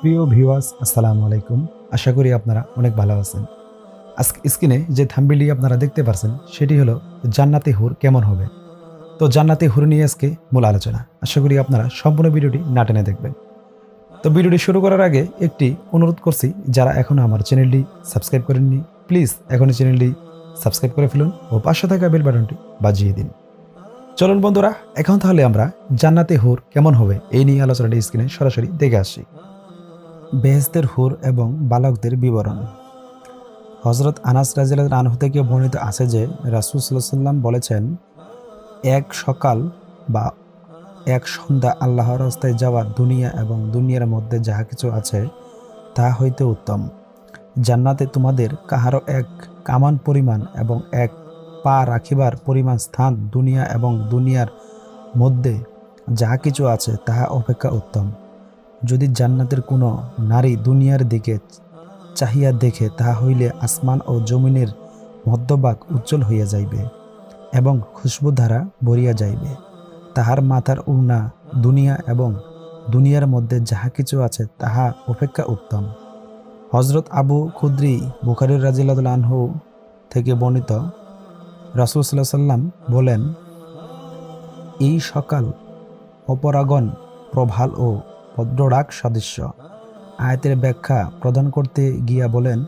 প্রিয় ভিউয়ার্স, আসসালামু আলাইকুম। আশা করি আপনারা অনেক ভালো আছেন। আজকে স্ক্রিনে যে থাম্বিলটি আপনারা দেখতে পারছেন, সেটি হলো জান্নাতি হুর কেমন হবে। তো জান্নাতি হুর নিয়ে আজকে মূল আলোচনা। আশা করি আপনারা সম্পূর্ণ ভিডিওটি না টেনে দেখবেন। তো ভিডিওটি শুরু করার আগে একটি অনুরোধ করছি, যারা এখনও আমার চ্যানেলটি সাবস্ক্রাইব করেননি, প্লিজ এখনই চ্যানেলটি সাবস্ক্রাইব করে ফেলুন ও পাশে থাকা বেল বাটনটি বাজিয়ে দিন। চলুন বন্ধুরা, এখন তাহলে আমরা জান্নাতি হুর কেমন হবে এই নিয়ে আলোচনাটি স্ক্রিনে সরাসরি দেখে আসছি বেহেস্তের হুর এবং বালকদের বিবরণ। হজরত আনাস রাজিল আনহু থেকে বর্ণিত আছে যে, রাসুল সাল্লাম বলেছেন, এক সকাল বা এক সন্ধ্যা আল্লাহর রাস্তায় যাওয়া দুনিয়া এবং দুনিয়ার মধ্যে যাহা কিছু আছে তাহা হইতে উত্তম। জান্নাতে তোমাদের কাহারও এক কামান পরিমাণ এবং এক পা রাখিবার পরিমাণ স্থান দুনিয়া এবং দুনিয়ার মধ্যে যাহা কিছু আছে, তাহা অপেক্ষা উত্তম। যদি জান্নাতের কোনো নারী দুনিয়ার দিকে চাহিয়া দেখে, তাহা হইলে আসমান ও জমিনের মধ্যভাগ উজ্জ্বল হইয়া যাইবে এবং খুশবুধারা ভরিয়া যাইবে। তাহার মাথার উড়না দুনিয়া এবং দুনিয়ার মধ্যে যাহা কিছু আছে, তাহা অপেক্ষা উত্তম। হজরত আবু খুদ্রি বুখারির রাজিল্লাহ আনহু থেকে বর্ণিত রাসুল সাল্লাহ সাল্লাম বলেন, এই সকাল অপরাগণ, প্রভাল ও ভদ্ররাগ সদৃশ্য। আয়াতের ব্যাখ্যা প্রদান করতে গিয়া বলেন,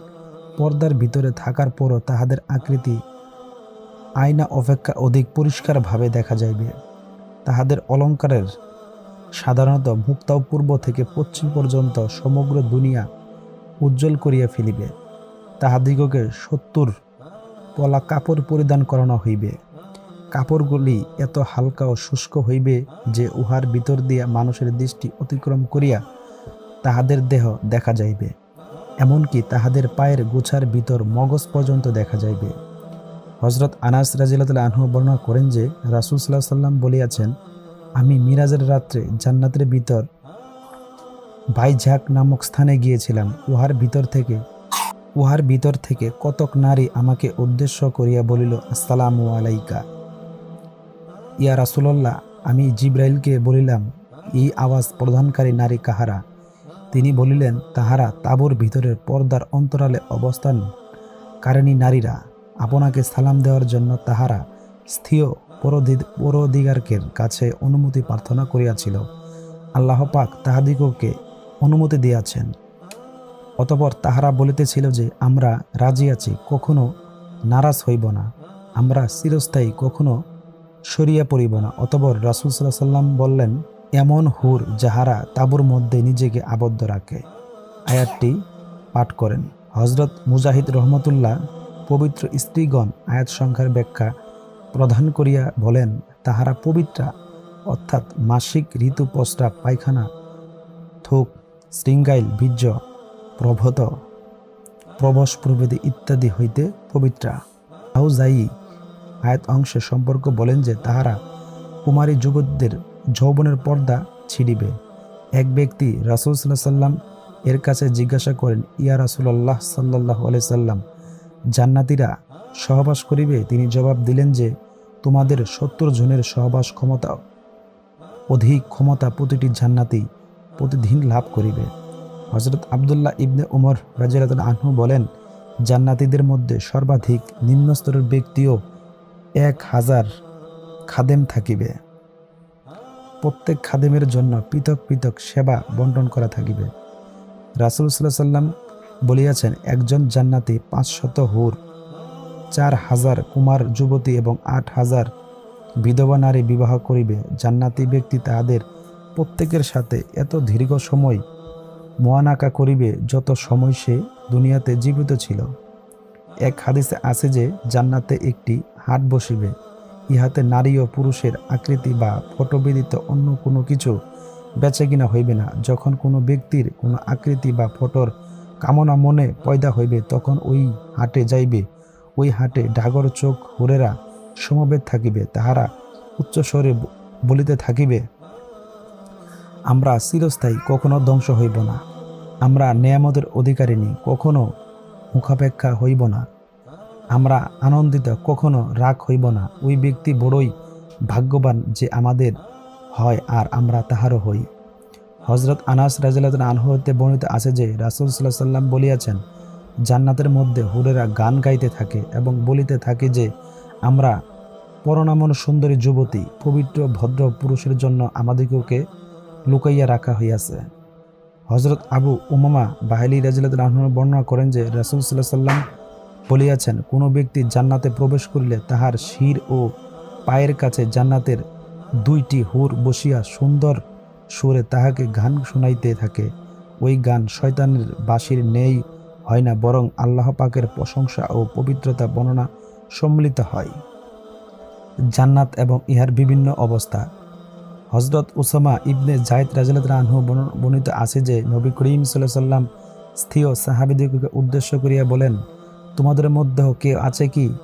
পর্দার ভিতরে থাকার পরও তাহাদের আকৃতি আয়না অপেক্ষা অধিক পরিষ্কারভাবে দেখা যাইবে। তাহাদের অলঙ্কারের সাধারণত মুক্তাও পূর্ব থেকে পশ্চিম পর্যন্ত সমগ্র দুনিয়া উজ্জ্বল করিয়া ফেলিবে। তাহাদিগকে সত্তর পলা কাপড় পরিধান করানো হইবে। কাপড়গুলি এত হালকা ও শুষ্ক হইবে যে উহার ভিতর দিয়া মানুষের দৃষ্টি অতিক্রম করিয়া তাহাদের দেহ দেখা যাইবে, এমনকি তাহাদের পায়ের গোছার ভিতর মগজ পর্যন্ত দেখা যাইবে। হজরত আনাস রাজিল্লাহ আনহু বর্ণনা করেন যে, রাসুল সাল্লাহ সাল্লাম বলিয়াছেন, আমি মিরাজের রাত্রে জান্নাতের ভিতর ভাইঝাক নামক স্থানে গিয়েছিলাম। উহার ভিতর থেকে, উহার ভিতর থেকে কতক নারী আমাকে উদ্দেশ্য করিয়া বলিল, আসসালামু আলাইকা। ইয়া রাসুলল্লাহ, আমি জিব্রাইলকে বলিলাম, এই আওয়াজ প্রদানকারী নারী কাহারা? তিনি বলিলেন, তাহারা তাবুর ভিতরের পর্দার অন্তরালে অবস্থান কারণী নারীরা, আপনাকে সালাম দেওয়ার জন্য তাহারা স্থির পরদিগারকের কাছে অনুমতি প্রার্থনা করিয়াছিল। আল্লাহ পাক তাহাদিগকে অনুমতি দিয়াছেন। অতপর তাহারা বলিতেছিল যে, আমরা রাজি আছি, কখনো নারাজ হইব না। আমরা চিরস্থায়ী, কখনো সরিয়া পড়িব না। অতবর রাসুল সাল্লাহ সাল্লাম বললেন, এমন হুর যাহারা তাবুর মধ্যে নিজেকে আবদ্ধ রাখে। আয়াতটি পাঠ করেন। হজরত মুজাহিদ রহমতুল্লাহ পবিত্র স্ত্রীগণ আয়াত সংখ্যার ব্যাখ্যা প্রদান করিয়া বলেন, তাহারা পবিত্রা, অর্থাৎ মাসিক ঋতু প্রস্রাব, পায়খানা, থুক, শৃঙ্গাইল, বীর্য, প্রভত, প্রবশ প্রভৃতি ইত্যাদি হইতে পবিত্রা। আউ যাই আয়াত অংশে সম্পর্ক বলেন যে তাহারা কুমারী যুবকদের যৌবনের পর্দা ছিঁড়িবে। এক ব্যক্তি রাসুল সাল্লাহ সাল্লাম এর কাছে জিজ্ঞাসা করেন, ইয়া রাসুল্লাহ সাল্লাহ আলাই সাল্লাম, জান্নাতিরা সহবাস করিবে? তিনি জবাব দিলেন যে, তোমাদের সত্তর জনের সহবাস ক্ষমতা, অধিক ক্ষমতা প্রতিটি জান্নাতি প্রতিদিন লাভ করিবে। হজরত আবদুল্লাহ ইবনে উমর রাজিয়াত আনহু বলেন, জান্নাতিদের মধ্যে সর্বাধিক নিম্নস্তরের ব্যক্তিও এক হাজার খাদেম থাকিবে। প্রত্যেক খাদেমের জন্য পৃথক পৃথক সেবা বন্টন করা থাকিবে। রাসুল সাল্লাহ সাল্লাম বলিয়াছেন, একজন জান্নাতি পাঁচশত হুর, চার হাজার কুমার যুবতী এবং আট হাজার বিধবা নারী বিবাহ করিবে। জান্নাতি ব্যক্তি তাহাদের প্রত্যেকের সাথে এত দীর্ঘ সময় মোয়ানাকা করিবে যত সময় সে দুনিয়াতে জীবিত ছিল। এক হাদিসে আছে যে, জান্নাতে একটি হাট বসিবে। ইহাতে নারী ও পুরুষের আকৃতি বা ফটো ব্যতীত অন্য কোনো কিছু বেচে কিনা হইবে না। যখন কোনো ব্যক্তির কোনো আকৃতি বা ফটোর কামনা মনে পয়দা হইবে, তখন ওই হাটে যাইবে। ওই হাটে ডাগর চোখ হুরেরা সমবেত থাকিবে, তাহারা উচ্চস্বরে বলিতে থাকিবে, আমরা চিরস্থায়ী, কখনো ধ্বংস হইব না। আমরা নেয়ামতের অধিকারিণী, কখনো মুখাপেক্ষা হইব না। আমরা আনন্দিত কখনো রাগ হইব না। ওই ব্যক্তি বড়ই ভাগ্যবান যে আমাদের হয় আর আমরা তাহারও হই। হজরত আনাস রাজিল্লাহ আনহু হতে বর্ণিত আছে যে, রাসুল সাল্লাহ সাল্লাম বলিয়াছেন, জান্নাতের মধ্যে হুরেরা গান গাইতে থাকে এবং বলিতে থাকে যে, আমরা পরনামন সুন্দরী যুবতী, পবিত্র, ভদ্র পুরুষের জন্য আমাদিগকে লুকাইয়া রাখা হইয়াছে। হজরত আবু উমামা বাহেলি রাজিল্লাহ বর্ণনা করেন যে, রাসুল সাল্লাহ সাল্লাম বলিয়াছেন, কোনো ব্যক্তি জান্নাতে প্রবেশ করিলে তাহার শির ও পায়ের কাছে জান্নাতের দুইটি হুর বসিয়া সুন্দর সুরে তাহাকে গান শুনাইতে থাকে। ওই গান শয়তানের বাসির নেই, হয় না, বরং আল্লাহ পাকের প্রশংসা ও পবিত্রতা বর্ণনা সম্মিলিত হয়। জান্নাত এবং ইহার বিভিন্ন অবস্থা। হজরত উসামা ইবনে জায়দ আনহু বর্ণ- বর্ণিত আছে যে, নবী করিম সাল্লাহ সাল্লাম স্থির সাহাবিদিকে উদ্দেশ্য করিয়া বলেন তোমাদের মধ্যে কেউ আছে কি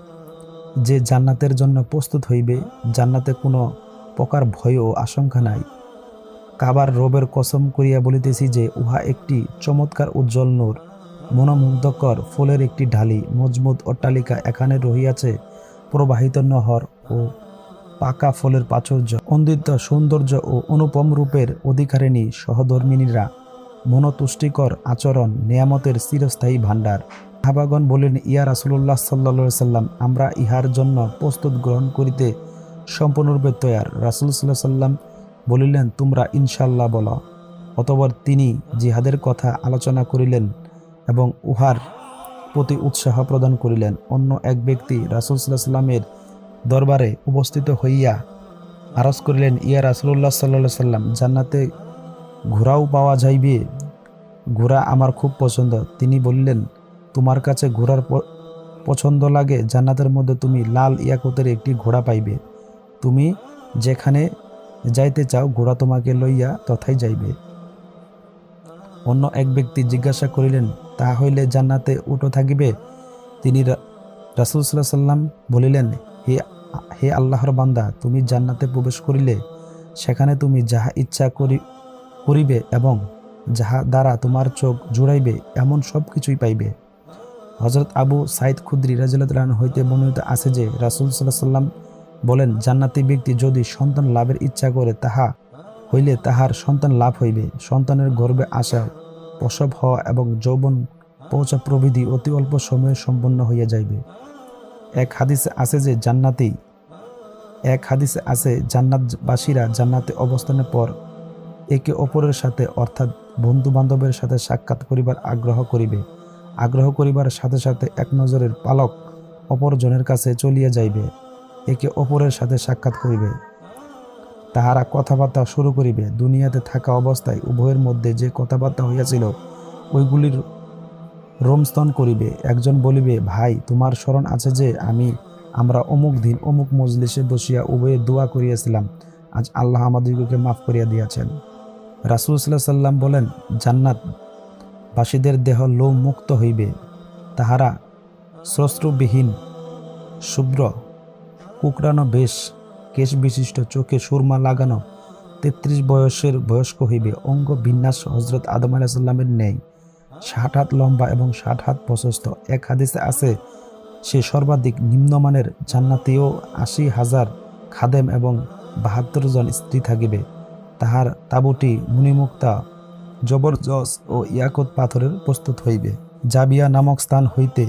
যে জান্নাতের জন্য প্রস্তুত হইবে? জান্নাতে কোনো প্রকার ভয় ও আশঙ্কা নাই। কাবার রবের কসম করিয়া বলিতেছি যে, উহা একটি চমৎকার উজ্জ্বল নূর। মনোমুগ্ধকর ফুলের একটি ঢালি, মজবুত অট্টালিকা এখানে রহিয়াছে প্রবাহিত নহর ও পাকা ফলের প্রাচুর্য। অন্দিত সৌন্দর্য ও অনুপম রূপের অধিকারিণী সহধর্মিনীরা মনতুষ্টিকর আচরণ নিয়ামতের চিরস্থায়ী ভাণ্ডার। সাহাবাগণ বলেন ইয়া রাসুল্লাহ সাল্লা সাল্লাম আমরা ইহার জন্য প্রস্তুত গ্রহণ করিতে সম্পূর্ণরূপে তৈয়ার। রাসুল সাল্লাহ সাল্লাম বলিলেন, তোমরা ইনশাল্লাহ বলো। অতপর তিনি জিহাদের কথা আলোচনা করিলেন এবং উহার প্রতি উৎসাহ প্রদান করিলেন। অন্য এক ব্যক্তি রাসুল সাল্লাহ সাল্লামের দরবারে উপস্থিত হইয়া আরজ করিলেন, ইয়া রাসুল্লাহ সাল্লা সাল্লাম জান্নাতে ঘোড়াও পাওয়া যাইবে, ঘোড়া আমার খুব পছন্দ। তিনি বললেন তোমার কাছে ঘোড়ার পছন্দ লাগে, জান্নাতের মধ্যে তুমি লাল ইয়াকুতের একটি ঘোড়া পাইবে। তুমি যেখানে যাইতে চাও, ঘোড়া তোমাকে লইয়া তথায় যাইবে। অন্য এক ব্যক্তি জিজ্ঞাসা করিলেন, তা হইলে জান্নাতে উঠো থাকিবে? তিনি রা- রাসূল সাল্লাহ সাল্লাম বলিলেন, হে হে আল্লাহর বান্দা, তুমি জান্নাতে প্রবেশ করিলে সেখানে তুমি যাহা ইচ্ছা করি করিবে এবং যাহা দ্বারা তোমার চোখ জুড়াইবে, এমন সব কিছুই পাইবে। হজরত আবু সাইদ খুদ্রি রাজিলান হইতে বর্ণিত আছে যে রাসুল সাল্লাহ সাল্লাম বলেন, জান্নাতি ব্যক্তি যদি সন্তান লাভের ইচ্ছা করে, তাহা হইলে তাহার সন্তান লাভ হইবে। সন্তানের গর্বে আসা, প্রসব হওয়া এবং যৌবন পৌঁছা প্রভৃতি অতি অল্প সময়ে সম্পন্ন হইয়া যাইবে। এক হাদিসে আছে যে জান্নাতি, এক হাদিসে আছে জান্নাতবাসীরা জান্নাতে অবস্থানের পর একে অপরের সাথে, অর্থাৎ বন্ধু বান্ধবের সাথে সাক্ষাৎ করিবার আগ্রহ করিবে। আগ্রহ করিবার সাথে সাথে এক নজরের পালক অপরজনের কাছে চলিয়া যাইবে, একে অপরের সাথে সাক্ষাৎ করিবে। তাহারা কথাবার্তা শুরু করিবে, দুনিয়াতে থাকা অবস্থায় উভয়ের মধ্যে যে কথাবার্তা হইয়াছিল, ওইগুলির রোমস্তন করিবে। একজন বলিবে, ভাই, তোমার স্মরণ আছে যে আমি, আমরা অমুক দিন অমুক মজলিসে বসিয়া উভয়ে দোয়া করিয়াছিলাম, আজ আল্লাহ আমাদিগকে মাফ করিয়া দিয়াছেন। রাসুল সাল্লাম বলেন, জান্নাত বাসীদের দেহ লোম মুক্ত হইবে, তাহারা শ্রশ্রুবিহীন শুভ্র কুকরানো বেশ কেশ বিশিষ্ট চোখে সুরমা লাগানো, তেত্রিশ বয়সের বয়স্ক হইবে, অঙ্গ বিন্যাস হজরত আদম আলাহিসাল্লামের নেই ষাট হাত লম্বা এবং ষাট হাত প্রশস্ত, এক হাদিসে আছে, সে সর্বাধিক নিম্নমানের জান্নাতেও আশি হাজার খাদেম এবং বাহাত্তর জন স্ত্রী থাকিবে। তাহার তাবুটি মুনিমুক্তা জবরজস ও ইয়াকত পাথরের প্রস্তুত হইবে। জাবিয়া নামক স্থান হইতে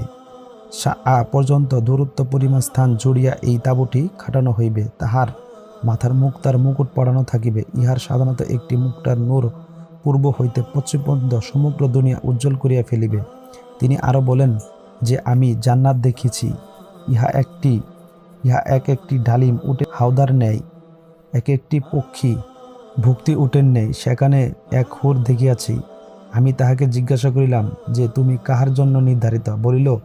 আ পর্যন্ত দূরত্ব পরিমাণ স্থান জুড়িয়া এই তাঁবুটি খাটানো হইবে। তাহার মাথার মুক্তার মুকুট পড়ানো থাকিবে। ইহার সাধারণত একটি মুক্তার নূর পূর্ব হইতে পশ্চিম পর্যন্ত সমগ্র দুনিয়া উজ্জ্বল করিয়া ফেলিবে। তিনি আরও বলেন যে, আমি জান্নাত দেখিছি। ইহা একটি, ইহা এক একটি ডালিম উঠে হাওদার নেয় এক একটি পক্ষী ভুক্তি উঠেন নেই, সেখানে এক হুর দেখিয়াছি। আমি তাহাকে জিজ্ঞাসা করিলাম যে, তুমি কাহার জন্য নির্ধারিত? বলিল,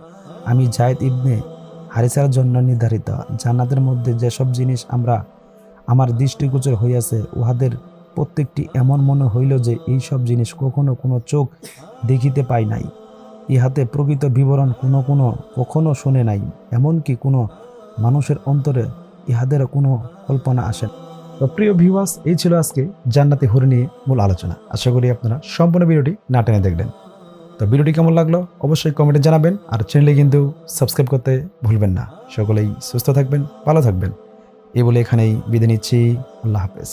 আমি জায়দ ইবনে হারিসার জন্য নির্ধারিত। জান্নাতের মধ্যে যেসব জিনিস আমরা, আমার দৃষ্টিগোচর হইয়াছে, উহাদের প্রত্যেকটি এমন মনে হইল যে, এই সব জিনিস কখনো কোনো চোখ দেখিতে পাই নাই। ইহাতে প্রকৃত বিবরণ কোনো কোনো কখনো শুনে নাই, এমনকি কোনো মানুষের অন্তরে ইহাদের কোনো কল্পনা আসে না। তো প্রিয় ভিউয়ার্স এই ছিল আজকে জান্নাতি হরি নিয়ে মূল আলোচনা। আশা করি আপনারা সম্পূর্ণ ভিডিওটি না টেনে দেখবেন। তো ভিডিওটি কেমন লাগল অবশ্যই কমেন্টে জানাবেন আর চ্যানেলে কিন্তু সাবস্ক্রাইব করতে ভুলবেন না। সকলেই সুস্থ থাকবেন, ভালো থাকবেন। এ বলে এখানেই বিদায় নিচ্ছি। আল্লাহ হাফেজ।